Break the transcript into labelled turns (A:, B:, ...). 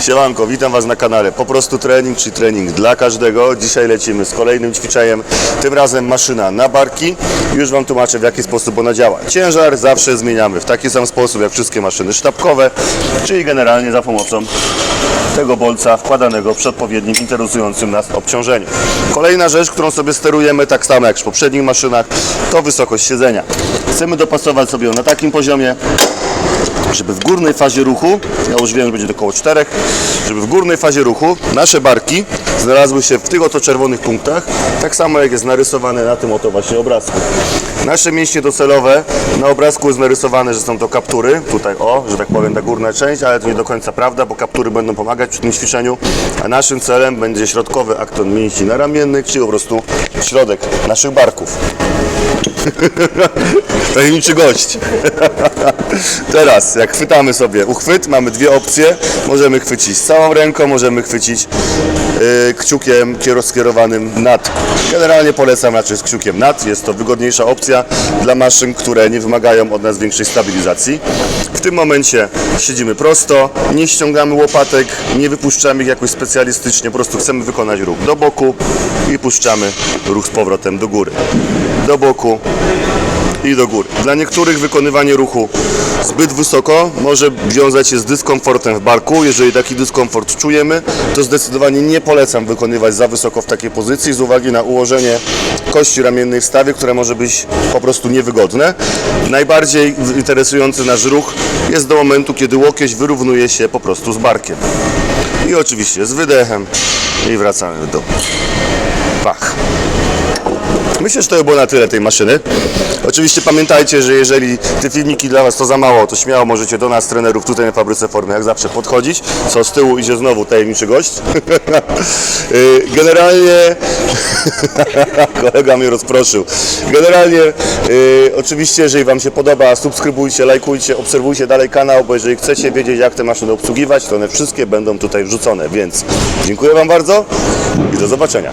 A: Siemanko, witam Was na kanale Po prostu trening, czy trening dla każdego. Dzisiaj lecimy z kolejnym ćwiczeniem, tym razem maszyna na barki. Już Wam tłumaczę w jaki sposób ona działa. Ciężar zawsze zmieniamy w taki sam sposób jak wszystkie maszyny sztabkowe, czyli generalnie za pomocą tego bolca wkładanego przy odpowiednim interesującym nas obciążeniu. Kolejna rzecz, którą sobie sterujemy, tak samo jak w poprzednich maszynach, to wysokość siedzenia. Chcemy dopasować sobie ją na takim poziomie, żeby w górnej fazie ruchu, ja już wiem, że będzie około 4, żeby w górnej fazie ruchu nasze barki znalazły się w tych oto czerwonych punktach, tak samo jak jest narysowane na tym oto właśnie obrazku. Nasze mięśnie docelowe, na obrazku jest narysowane, że są to kaptury, tutaj o, że tak powiem ta górna część, ale to nie do końca prawda, bo kaptury będą pomagać przy tym ćwiczeniu, a naszym celem będzie środkowy akton mięśni naramiennych, czyli po prostu środek naszych barków. Tajemniczy gość. Teraz, jak chwytamy sobie uchwyt, mamy dwie opcje. Możemy chwycić całą ręką, możemy chwycić yy, kciukiem kiero- skierowanym nad. Generalnie polecam raczej z kciukiem nad. Jest to wygodniejsza opcja dla maszyn, które nie wymagają od nas większej stabilizacji. W tym momencie siedzimy prosto, nie ściągamy łopatek, nie wypuszczamy ich jakoś specjalistycznie, po prostu chcemy wykonać ruch do boku i puszczamy ruch z powrotem do góry. Do boku, i do góry. Dla niektórych wykonywanie ruchu zbyt wysoko może wiązać się z dyskomfortem w barku. Jeżeli taki dyskomfort czujemy, to zdecydowanie nie polecam wykonywać za wysoko w takiej pozycji z uwagi na ułożenie kości ramiennej w stawie, które może być po prostu niewygodne. Najbardziej interesujący nasz ruch jest do momentu, kiedy łokieć wyrównuje się po prostu z barkiem. I oczywiście z wydechem i wracamy dół. Pach. Myślę, że to by było na tyle tej maszyny. Oczywiście pamiętajcie, że jeżeli te filmiki dla Was to za mało, to śmiało możecie do nas, trenerów tutaj na Fabryce Formy, jak zawsze podchodzić. Co z tyłu idzie znowu tajemniczy gość. Y, Generalnie kolega mnie rozproszył. Generalnie y, oczywiście, jeżeli Wam się podoba, subskrybujcie, lajkujcie, obserwujcie dalej kanał, bo jeżeli chcecie wiedzieć, jak te maszyny obsługiwać, to one wszystkie będą tutaj wrzucone. Więc dziękuję Wam bardzo i do zobaczenia.